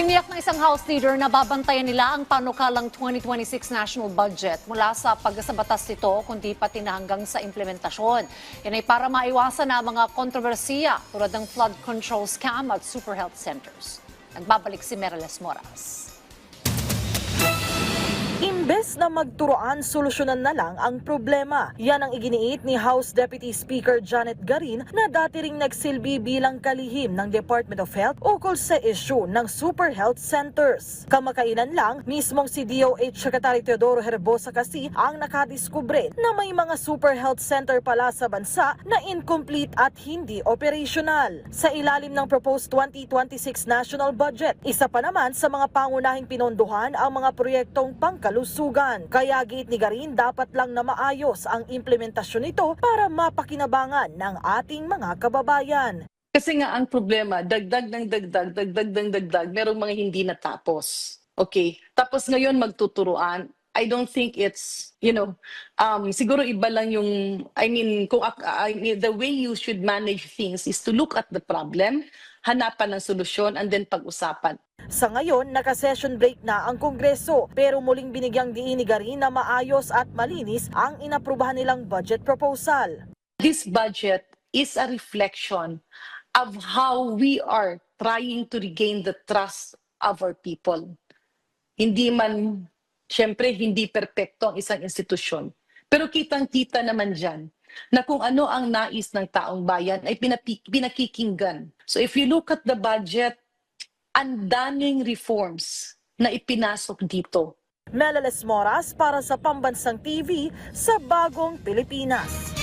Tiniyak ng isang House leader na babantayan nila ang panukalang 2026 national budget mula sa pagsabatas nito kundi pati na hanggang sa implementasyon. Yan ay para maiwasan na mga kontrobersiya tulad ng flood control scam at super health centers. Nagbabalik si Mereles Moras. Magturoan, solusyonan na lang ang problema. Yan ang iginiit ni House Deputy Speaker Janet Garin na dati ring nagsilbi bilang kalihim ng Department of Health ukol sa issue ng super health centers. Kamakailan lang, mismong si DOH Secretary Teodoro Herbosa kasi ang nakadiskubre na may mga super health center pala sa bansa na incomplete at hindi operational. Sa ilalim ng proposed 2026 national budget, isa pa naman sa mga pangunahing pinondohan ang mga proyektong pangkalusugan. Kaya gate ni Garin dapat lang na maayos ang implementasyon nito para mapakinabangan ng ating mga kababayan. Kasi nga ang problema, dagdag ng dagdag, dagdag ng dagdag, merong mga hindi natapos. Okay? Tapos ngayon magtuturuan. I don't think it's, you know, um, siguro iba lang yung, I mean, kung, I mean, the way you should manage things is to look at the problem, hanapan ng solusyon, and then pag-usapan. Sa ngayon, naka-session break na ang Kongreso pero muling binigyang diin ni Garin na maayos at malinis ang inaprubahan nilang budget proposal. This budget is a reflection of how we are trying to regain the trust of our people. Hindi man, syempre, hindi perpekto ang isang institusyon. Pero kitang-kita naman dyan na kung ano ang nais ng taong bayan ay pinakikinggan. So if you look at the budget, ang daming reforms na ipinasok dito. Melales Moras para sa Pambansang TV sa Bagong Pilipinas.